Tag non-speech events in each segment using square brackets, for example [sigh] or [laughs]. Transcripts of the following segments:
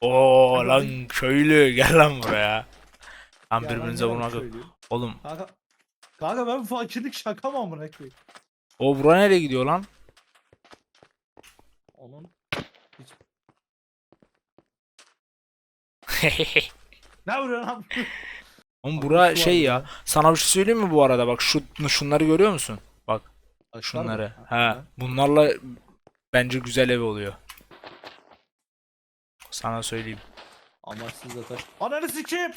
Oo lan köylü [laughs] gel lan buraya. Lan Ya ben birbirinize ne vurmak yok. Oğlum Kanka, kanka ben fakirlik şaka mı amına koyayım? o bura nereye gidiyor lan? Onun hiç... [laughs] Ne vuruyorsun lan? Oğlum bura şey ya. Sana bir şey söyleyeyim mi bu arada? Bak şu şunları görüyor musun? Bak Taşlar mı? şunları. Ha. Bunlarla bence güzel ev oluyor. Sana söyleyeyim. Amaçsız da taş. Ananı sikeyim.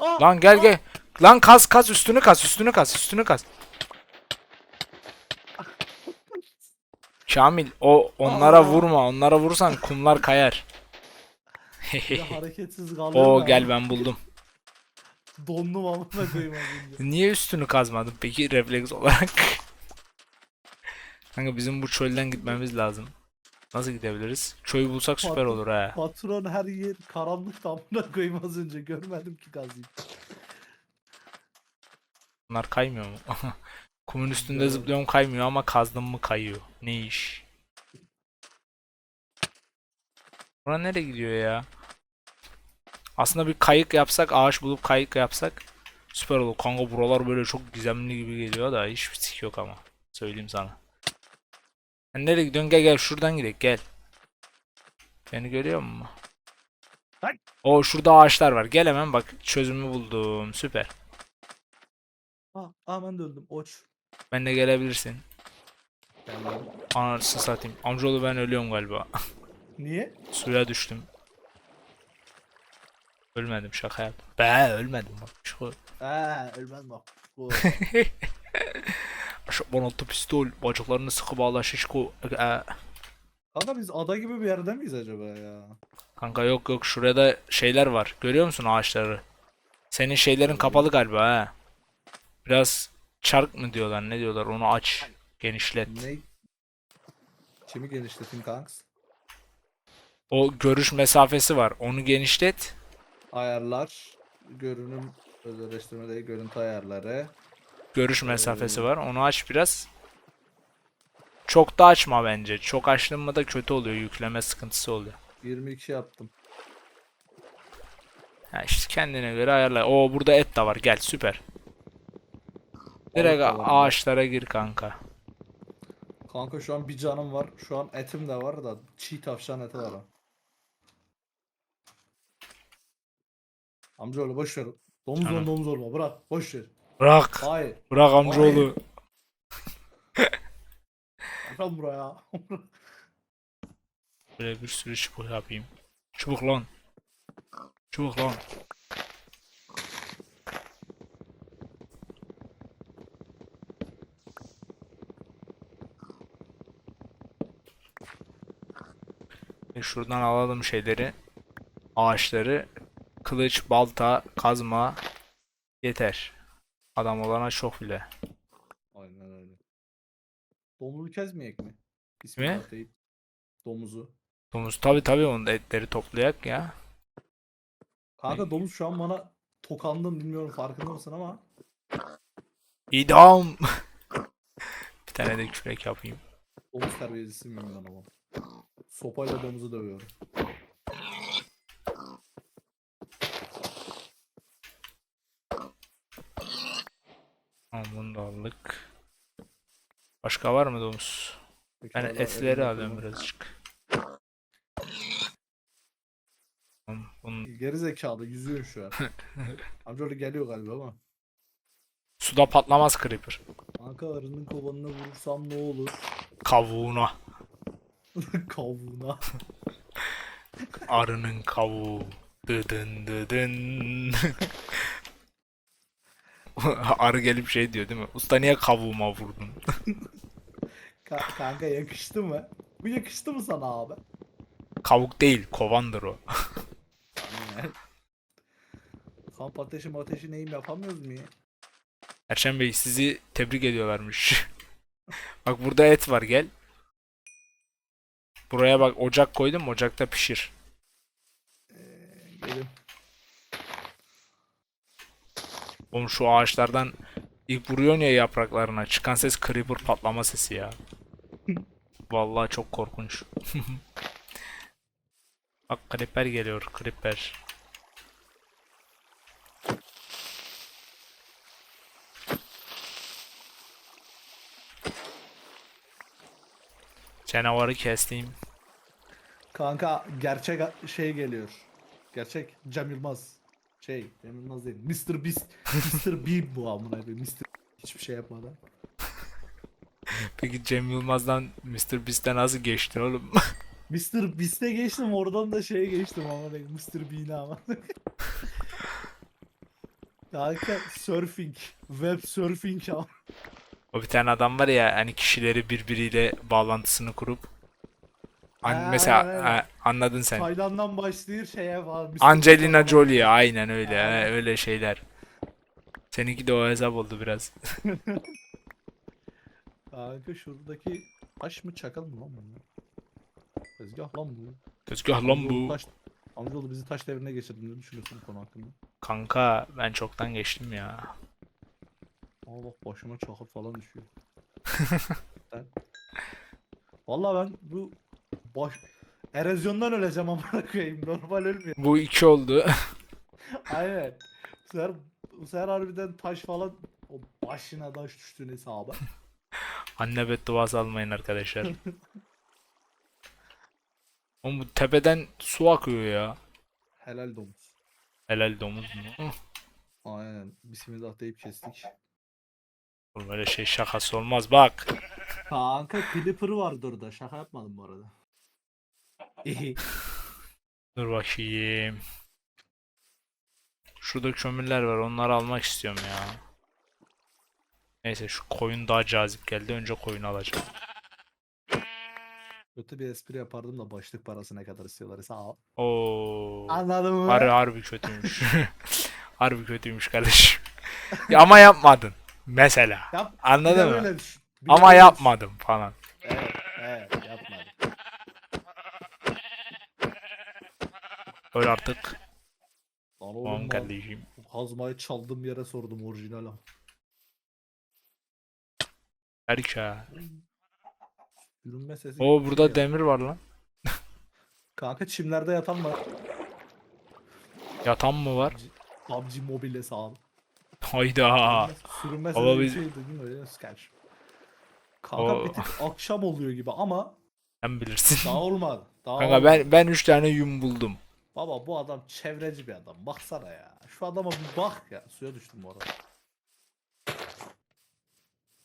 Aa, Lan gel aa. gel. Lan kas kas üstünü kas üstünü kas üstünü kas. Kamil o onlara Aa. vurma. Onlara vurursan kumlar kayar. [laughs] Ya hareketsiz kaldım. o ya. gel ben buldum. Dondum amına koyayım az önce. Niye üstünü kazmadın peki refleks olarak? [laughs] Kanka bizim bu çölden gitmemiz lazım. Nasıl gidebiliriz? Köyü bulsak süper Patron- olur ha. Patron her yer karanlık da amına koyayım az önce görmedim ki kazıyı. Bunlar kaymıyor mu? [laughs] Kumun üstünde Evet. zıplıyorum kaymıyor ama kazdım mı kayıyor. Ne iş? Bura nereye gidiyor ya? Aslında bir kayık yapsak, ağaç bulup kayık yapsak süper olur. Kanka buralar böyle çok gizemli gibi geliyor da hiçbir sik yok ama. Söyleyeyim sana. Sen nereye gidiyorsun? Gel gel şuradan gidelim gel. Beni görüyor musun? O şurada ağaçlar var. Gel hemen bak çözümü buldum. Süper. Aa, aa ben de öldüm. Oç. Ben de gelebilirsin. Anasını satayım. Amcaoğlu ben ölüyorum galiba. Niye? Suya düştüm. Ölmedim şaka yaptım. Be ölmedim bak. Şu Eee ölmez bak. [laughs] Bu. şu 16 pistol bacaklarını sıkı bağla şişko. Ee, Kanka biz ada gibi bir yerde miyiz acaba ya? Kanka yok yok şurada şeyler var. Görüyor musun ağaçları? Senin şeylerin kapalı galiba ha. Biraz çark mı diyorlar ne diyorlar onu aç. Genişlet. Ne? Kimi genişleteyim kanks? O görüş mesafesi var. Onu genişlet. Ayarlar. Görünüm özelleştirme değil görüntü ayarları. Görüş mesafesi var. Onu aç biraz. Çok da açma bence. Çok açtın mı da kötü oluyor. Yükleme sıkıntısı oluyor. 22 yaptım. Ha işte kendine göre ayarla. Oo burada et de var. Gel süper. Direkt var ağaçlara gir kanka. Kanka şu an bir canım var. Şu an etim de var da çiğ tavşan eti var. ha. Amcaoğlu boş ver. Domuz Tamam. ol domuz olma bırak boş ver. Bırak. Hayır. Bırak amcaoğlu. Bırak buraya. Böyle bir sürü çubuk yapayım. Çubuk lan. Çubuk lan. E şuradan alalım şeyleri. Ağaçları. Kılıç, balta, kazma. Yeter. Adam olana çok bile. Aynen öyle. Domuzu kesmeyek mi? İsmi Ne? Domuzu. Domuz tabi tabi onun etleri toplayak ya. Kanka domuz şu an bana tokandın bilmiyorum farkında mısın ama. İdam. [laughs] bir tane de kürek yapayım. Domuz terbiyecisi miyim ben ama. Sopayla domuzu dövüyorum. Tamam bunu da aldık. Başka var mı domuz? Ben Pekala, etleri alıyorum birazcık. Bunun Geri zekalı yüzüyor şu an. [laughs] Amcaoğlu geliyor galiba ama. suda patlamaz creeper. Kanka arının kovanına vurursam ne olur? Kavuğuna. [laughs] Kavuğuna. Arının kavuğu. Dıdın dıdın. [laughs] [laughs] Arı gelip şey diyor değil mi? Usta niye kavuğuma vurdun? [laughs] Ka- kanka yakıştı mı? Bu yakıştı mı sana abi? Kavuk değil, kovandır o. Kamp ateşi ateşi neyim yapamıyoruz mu ya? Erşen Bey sizi tebrik ediyorlarmış. [laughs] bak burada et var gel. Buraya bak ocak koydum ocakta pişir. Ee, gelin. Oğlum şu ağaçlardan ilk vuruyorsun ya yapraklarına çıkan ses creeper patlama sesi ya. Vallahi çok korkunç. [laughs] Bak Creeper geliyor Creeper. Canavarı kestim. Kanka gerçek şey geliyor. Gerçek Cem Yılmaz. Şey Cem Yılmaz değil. Mr. Beast. Mr. Bean bu amına koyayım. Mr. Hiçbir şey yapmadan. [laughs] Peki Cem Yılmaz'dan Mr. Beast'e nasıl geçtin oğlum? [laughs] Mr. Beast'e geçtim oradan da şeye geçtim ama Mr. Bean'e ama. Kanka [laughs] surfing. Web surfing ama. O bir tane adam var ya hani kişileri birbiriyle bağlantısını kurup An- Ha, mesela aynen. ha, anladın sen. Tayland'dan başlayır şeye falan. Mr. Angelina Jolie aynen öyle he, öyle şeyler. Seninki de o hesap oldu biraz. [laughs] Kanka şuradaki taş mı çakal mı lan bu? Tezgah lan bu. Tezgah lan Amcaoğlu bu. Taş, amcaoğlu bizi taş devrine geçirdi. Ne düşünüyorsun bu konu hakkında? Kanka ben çoktan geçtim ya. Aa bak başıma çakıl falan düşüyor. [laughs] ben... Vallahi ben bu baş... Erozyondan öleceğim amına [laughs] koyayım. Normal ölmüyorum. Bu iki oldu. [laughs] Aynen. Bu sefer, bu sefer harbiden taş falan o başına taş düştüğün hesabı. [laughs] Anne bedduası almayın arkadaşlar. Oğlum bu tepeden su akıyor ya. Helal domuz. Helal domuz mu? Aynen. Bismillah deyip kestik. Oğlum öyle şey şakası olmaz bak. Kanka Clipper vardı orada. Şaka yapmadım bu arada. Dur bakayım. Şurada kömürler var onları almak istiyorum ya. Neyse şu koyun daha cazip geldi. Önce koyunu alacağım. Kötü bir espri yapardım da başlık parası ne kadar istiyorlar sağ ol. Oo. Anladın mı? Harbi harbi kötüymüş. [laughs] harbi kötüymüş kardeşim. Ya ama yapmadın. Mesela. Yap, Anladın mı? Ama yapmadım falan. Evet, evet yapmadım. Öyle artık. Lan Tamam oğlum ben kardeşim. bu kazmayı çaldığım yere sordum orijinal ama. Harika. Yürünme sesi. Oo bir burada ya. demir var lan. Kanka çimlerde yatan var. Yatan mı var? PUBG Mobile sağ ol. Hayda. Sürünme Ama sesi bir biz- şey duydun mu? öyle Sketch. Kanka O- bir tık akşam oluyor gibi ama Sen bilirsin. daha olmadı. Daha Kanka olmadı. ben ben 3 tane yum buldum. Baba bu adam çevreci bir adam. Baksana ya. Şu adama bir bak ya. Suya düştüm bu arada.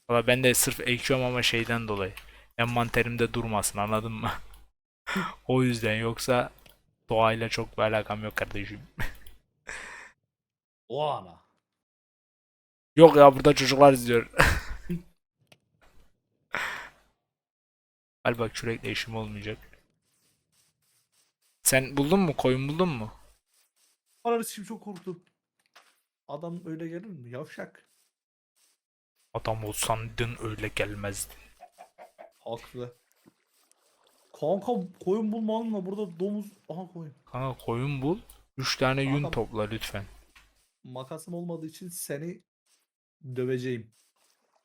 Valla ben de sırf ekiyorum ama şeyden dolayı. Envanterimde durmasın anladın mı? [laughs] o yüzden yoksa doğayla çok bir alakam yok kardeşim. [laughs] O ana. Yok ya burada çocuklar izliyor. [laughs] Galiba kürekle işim olmayacak. Sen buldun mu? Koyun buldun mu? Ananı şimdi çok korktum. Adam öyle gelir mi? Yavşak. Adam olsan dün öyle gelmezdi. Haklı. Kanka koyun bulmalım da burada domuz... Aha koyun. Kanka koyun bul. 3 tane yün topla lütfen. Makasım olmadığı için seni döveceğim.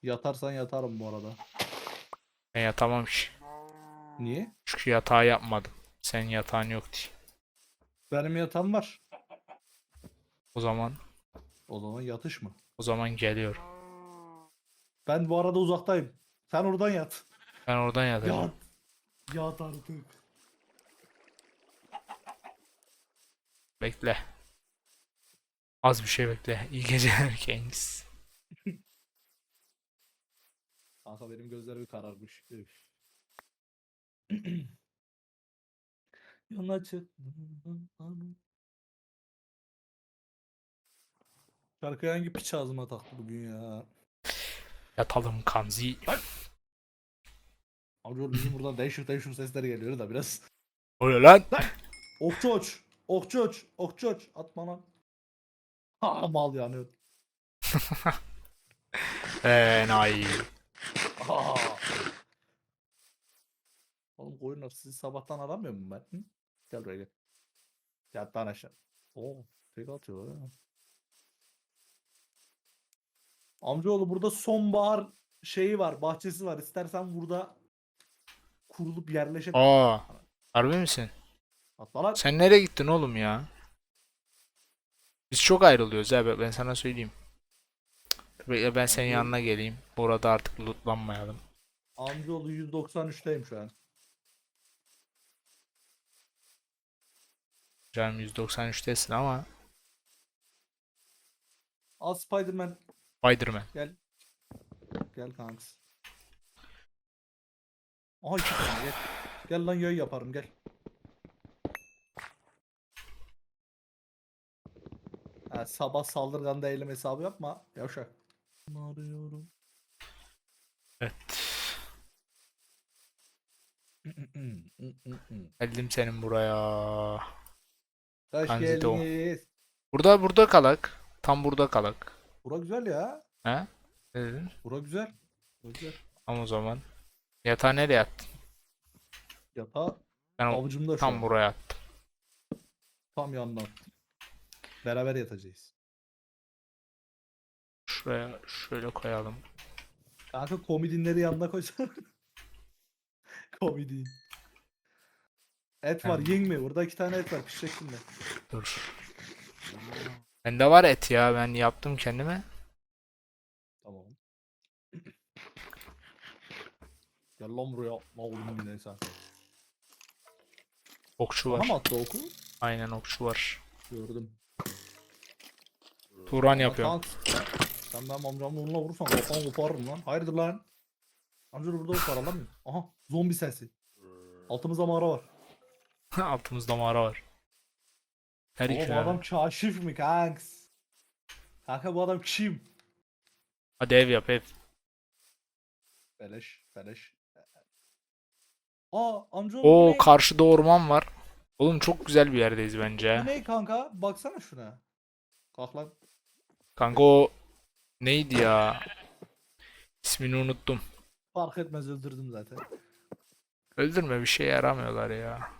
Yatarsan yatarım bu arada. Ben yatamam ki. Niye? Çünkü yatağı yapmadım. Senin yatağın yok diye. Benim yatağım var. O zaman O zaman yatış mı? o zaman geliyor. Ben bu arada uzaktayım. Sen oradan yat. Ben oradan yatacağım. Yat. Yat artık. Bekle. Az bir şey bekle. İyi geceler Kings. Kanka benim gözlerim kararmış. Üf. [clears throat] Yana çık. Şarkıyı hangi piç ağzıma taktı bugün ya? Yatalım kanzi. Abi bizim buradan değişik değişik sesler geliyor da biraz. Öyle lan. Okçu oç. Okçu oç. Okçu oç. Atma lan. Ha mal yanıyor. [laughs] Enayi. Ha. Oğlum koyunlar sizi sabahtan aramıyor mu ben? Hı? Gel buraya gel. Yattan aşağı. Oo, tek atıyor ha. Amcaoğlu burada sonbahar şeyi var, bahçesi var. İstersen burada kurulup yerleşebilirsin. Aa. Harbi misin? Atla lan. Sen nereye gittin oğlum ya? Biz çok ayrılıyoruz abi ben sana söyleyeyim. Bekle ben senin yanına geleyim. Burada artık lootlanmayalım. Amcaoğlu 193'teyim şu an. Canım 193'tesin ama Al Spiderman Spiderman. gel. Gel kanks. Aha iki tane gel. Gel lan yayı yaparım gel. Ha, sabah saldırgan değilim hesabı yapma. Yavşak. Arıyorum. Evet. [laughs] Geldim senin buraya. Hoş Kanzito. geldiniz. Burada burada kalak. Tam burada kalak. Bura güzel ya. He? Ne dedin? Bura güzel. Bura güzel. Tamam o zaman. Yatağı nereye attın? Yatağı Ben o- avucumda şu tam an. buraya attım. Tam yandan. Beraber yatacağız. Şuraya şöyle koyalım. Kanka komidinleri yanına koysana. [laughs] Komidin. Et var mi? Burada iki tane et var pişecek şimdi. Dur. Bende var et ya ben yaptım kendime. Tamam. [clears throat] Gel lan buraya. Ne oğlum yine sen. Okçu Bana var. mı attı oku? Aynen okçu var. Gördüm. Turan yapıyorum. kanka, Sen benim amcamla onunla vurursan kafanı koparırım lan. Hayırdır lan? Amcalı burada ok var alamıyor. Aha zombi sesi. Altımızda mağara var. Altımızda mağara var. Her Oğlum iki bu adam kaşif mi kanks? Kanka bu adam kim? Hadi ev yap ev. Beleş, beleş. Aa amca bu ne? karşıda orman var. Oğlum çok güzel bir yerdeyiz bence. Bu ne kanka? Baksana şuna. Kalk lan. Kanka o neydi ya? İsmini unuttum. Fark etmez öldürdüm zaten. Öldürme bir şey yaramıyorlar ya.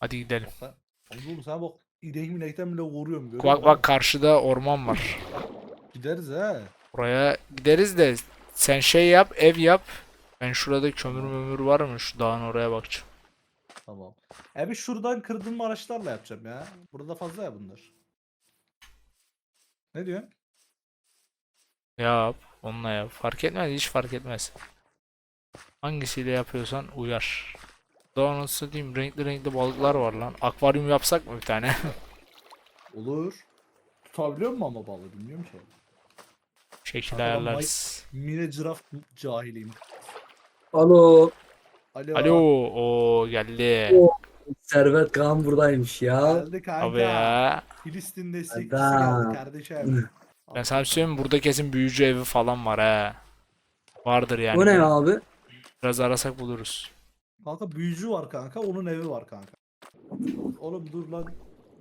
Hadi gidelim. Oğlum sen bak inek minekten bile vuruyorum. görüyor Bak bak karşıda orman var. Gideriz he. Oraya gideriz de sen şey yap ev yap. Ben şurada kömür mömür var mı? Şu dağın oraya bakacağım. Tamam. E bir şuradan kırdığım araçlarla yapacağım ya. Burada fazla ya bunlar. Ne diyorsun? Yap. Onunla yap. Fark etmez. Hiç fark etmez. Hangisiyle yapıyorsan uyar. Daha nasıl diyeyim renkli renkli balıklar var lan. Akvaryum yapsak mı bir tane? [laughs] Olur. Tutabiliyor mu ama balığı bilmiyorum ki. Şekil ben ayarlarız. Mine ciraf cahiliyim. Alo. Alo. Alo. o geldi. O- Servet Kaan buradaymış ya. Geldi kanka. Abi ya. Filistin Adam. geldi kardeşim. [laughs] Ben sana bir şey söyleyeyim mi? Burada kesin büyücü evi falan var he. Vardır yani. Bu ne böyle. abi? Biraz arasak buluruz. Kanka büyücü var kanka. Onun evi var kanka. Oğlum dur lan.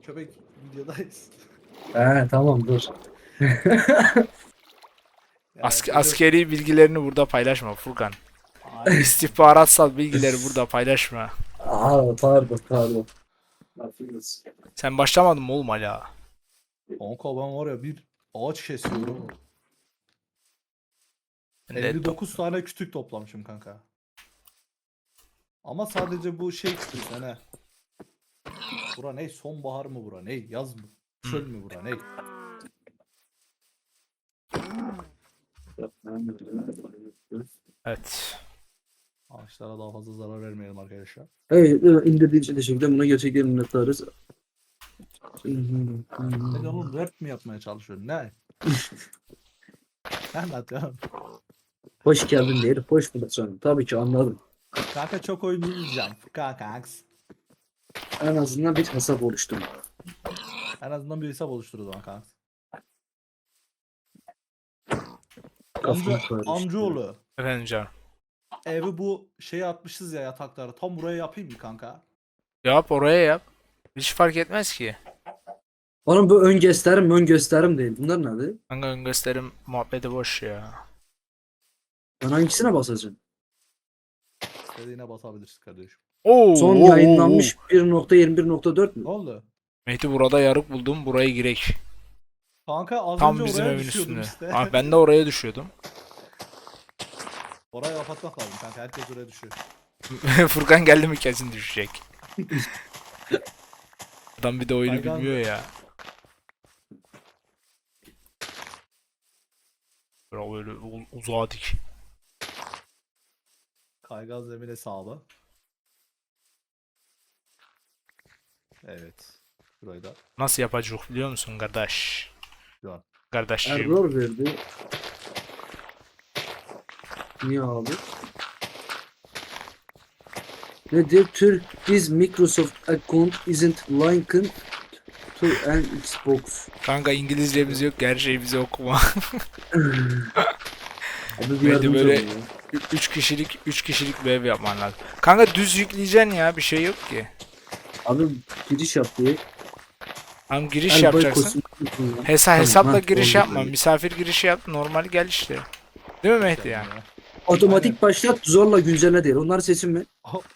Köpek videodayız. [laughs] He tamam dur. [laughs] Ask- böyle- askeri bilgilerini burada paylaşma Furkan. İstihbaratsal bilgileri burada paylaşma. Aa pardon pardon. Sen başlamadın mı oğlum hala? Kanka ben var ya bir ağaç kesiyorum. Ben de 59 tane kütük toplamışım kanka. Ama sadece bu şey kütük ne? Bura ne? Sonbahar mı bura ne? Yaz mı? Çöl mü bura ne? Evet. Ağaçlara daha fazla zarar vermeyelim arkadaşlar. Evet indirdiğin için teşekkür ederim. Buna gerçekten minnettarız. Ne oğlum rap mi yapmaya çalışıyorsun? Ne? [laughs] ne anlatıyorsun? Hoş geldin diyelim. Hoş bulduk canım. Tabii ki anladım. Kanka çok oyuncu diyeceğim. Kanks. En azından bir hesap oluştum. En azından bir hesap oluştur o zaman kanks. Kafam Amca, amcaoğlu. Efendim canım. Evi bu şeye atmışız ya yatakları. Tam buraya yapayım mı kanka? Yap oraya yap. Hiç fark etmez ki. Oğlum bu ön gösterim ön gösterim değil. Bunlar ne? Kanka ön gösterim muhabbeti boş ya. Ben hangisine basacağım? İstediğine basabilirsin kardeşim. Oo, Son oo, yayınlanmış 1.21.4 mü? Ne oldu? Mehdi burada yarık buldum. Buraya girek. Kanka az Tam önce bizim oraya evin düşüyordum üstünde. işte. Ah, ben de oraya düşüyordum. [laughs] Orayı kapatmak lazım kanka. Herkes oraya düşüyor. [laughs] Furkan geldi mi kesin düşecek. [laughs] Adam bir de oyunu Kaygan- bilmiyor ya. Böyle u- uzağa dik. Kaygan zemin hesabı. Evet. Burayı da. Nasıl yapacak biliyor musun kardeş? Yok. Kardeşciğim. Error verdi. Niye abi? Ne diyor? Turkey's Microsoft account isn't linked to an Xbox. Kanka İngilizcemiz yok her şeyi bize okuma. Abi bir Böyle şey yardımcı böyle- olun ya. 3 kişilik 3 kişilik bir ev yapman lazım. Kanka düz yükleyeceksin ya bir şey yok ki. Abi giriş yaptı. Tam giriş El boy yapacaksın. Hesa Tamam, hesapla ha, giriş yapma. böyle. Misafir girişi yap. Normal gel işte. Değil mi Mehdi ya? Otomatik başlat zorla güncelle değil. Onlar seçim mi?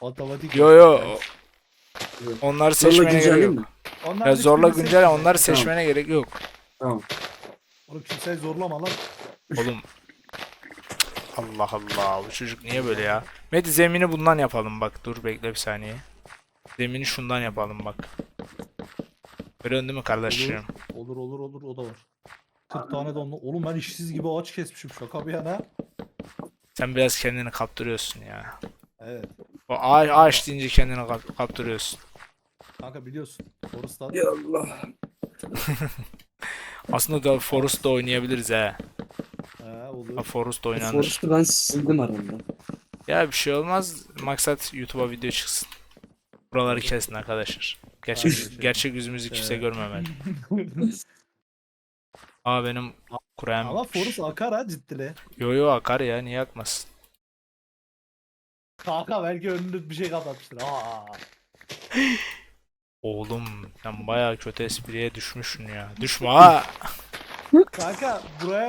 Otomatik. Yo yo. Onları Zorla seçmene gerek güncelleyeyim yok. mi? Onlar Ya zorla güncel onları seçmene gerek yok. Tamam. Oğlum kimseyi zorlama lan. Oğlum. Allah Allah bu çocuk niye böyle ya? Mehdi zemini bundan yapalım bak. Dur bekle bir saniye. Zemini şundan yapalım bak. Görüyorsun değil mi kardeşim? Olur olur olur o da var. 40 tane de onunla. Oğlum ben işsiz gibi ağaç kesmişim şaka bir yana. Sen biraz kendini kaptırıyorsun ya. Evet. O ağaç, ağaç deyince kendini kap- kaptırıyorsun. Kanka biliyorsun. Forest'tan. Ya Allah. [laughs] Aslında da Forest'ta oynayabiliriz he. He olur. Ha, Forest oynanır. Forrest'ı ben sildim aramda. Ya bir şey olmaz. Maksat YouTube'a video çıksın. Buraları kesin arkadaşlar. Gerçek, Aynen. gerçek yüzümüzü kimse Evet. görmemeli. [laughs] Aa benim kurayım. Ama Forest akar ha ciddile. Yo yo akar ya niye akmasın? Kanka belki önünde bir şey kapatmıştır. Aa. Oğlum sen bayağı kötü espriye düşmüşsün ya. Düşme ha. [laughs] Kanka buraya...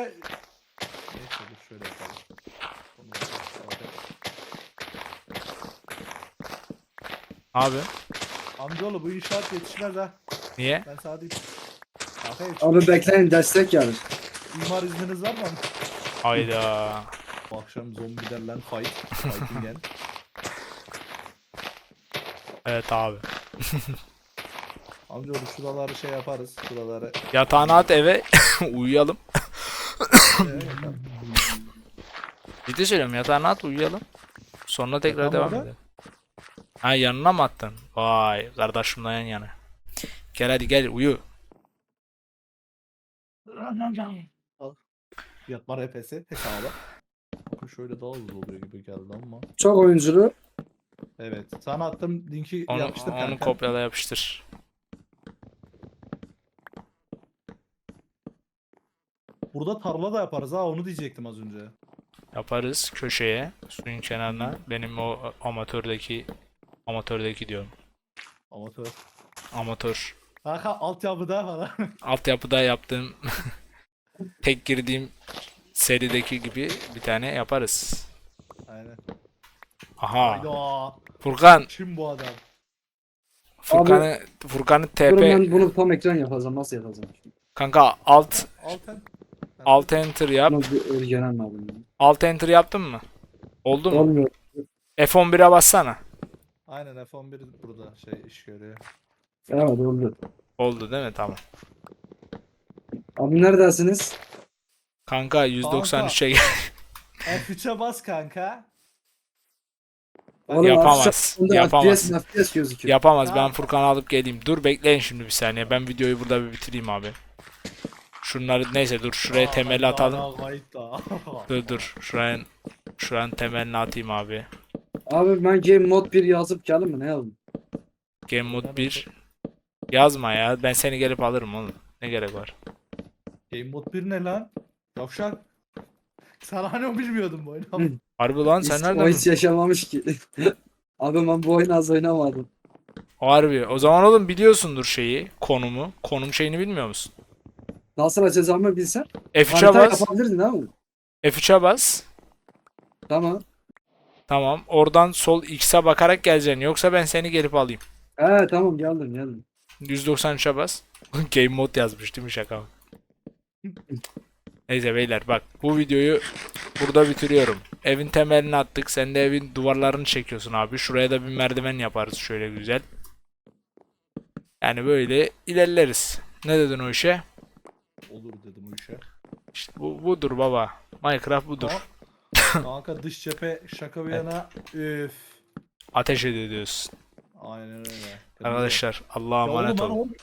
Neyse dur şöyle yapalım. Abi Amcaoğlu bu inşaat yetişmez ha. niye? Ben sana diyeyim. Kanka. Abi bekleyin destek yani. İmar izniniz var mı? Hayda. Bu akşam zombilerle fight. Fighting [laughs] gel. Evet abi. [laughs] Amcaoğlu şuraları şey yaparız. Şuraları. Yatağını at eve [laughs] uyuyalım. [laughs] Ciddi söylüyorum yatağını at uyuyalım. Sonra tekrar Yatağım devam orada. edelim. Ha yanına mı attın? Vay kardeşimle yan yana. Gel hadi gel uyu. Yatma RP'si hesaba. Bu Şöyle daha hızlı oluyor gibi geldi ama. Çok oyunculu. Evet. Sana attım linki Onu, yapıştır onu kanka. kopyala yapıştır. Burada tarla da yaparız ha onu diyecektim az önce. Yaparız köşeye suyun kenarına. Benim o amatördeki amatördeki diyorum. Amatör. Amatör. Kanka altyapıda falan. [laughs] Altyapıda yaptığım [laughs] tek girdiğim serideki gibi bir tane yaparız. Aynen. Aha. Hayda. Furkan, Kim bu adam? Furkan'ı Furkan'ı Durun TP ben bunu tam ekran yapacağım. Nasıl yapacağım? kanka alt Alten. alt enter yap. Bunu bir öğrenemem abi. Alt enter yaptın mı? Oldu mu? Olmuyor. F11'e bassana. Aynen F11 burada şey iş görüyor. Evet oldu. Oldu değil mi? Tamam. Abi neredesiniz? Kanka 193'e gel. F3'e bas kanka. Oğlum, Yapamaz, yapamaz. FPS, FPS gözüküyor. Yapamaz. Ben. Furkan'ı alıp geleyim. Dur bekleyin şimdi bir saniye. Ben videoyu burada bir bitireyim abi. Şunları neyse dur şuraya temeli atalım. [laughs] Dur dur. Şuraya şuranın temelini atayım abi. Abi ben game mod 1 yazıp geldim mi? Ne yazdım? Game mode 1. Yazma ya. Ben seni gelip alırım oğlum. Ne gerek var? Game Mode 1 ne lan? Yavşak. Sen hani o bilmiyordun bu oyunu. Harbi lan sen Hiç- nereden? O hiç yaşamamış ki. [laughs] Abi ben bu oyunu az oynamadım. Harbi. O zaman oğlum biliyorsundur şeyi. Konumu. Konum şeyini bilmiyor musun? Nasıl açacağımı bilsen. F3'e Harita bas. yapabilirdin değil mi? F3'e bas. Tamam. Tamam. Oradan sol X'e bakarak geleceksin. Yoksa ben seni gelip alayım. He tamam geldim geldim. 193'e bas. [laughs] Game mode yazmış değil mi şaka? mı? [laughs] Neyse beyler bak bu videoyu burada bitiriyorum. Evin temelini attık. Sen de evin duvarlarını çekiyorsun abi. Şuraya da bir merdiven yaparız şöyle güzel. Yani böyle ilerleriz. Ne dedin o işe? Olur dedim o işe. İşte bu budur baba. Minecraft budur. [laughs] Kanka dış cephe şaka bir yana. Üf. Ateş ediyor diyorsun. Aynen öyle. Arkadaşlar Allah'a emanet olun.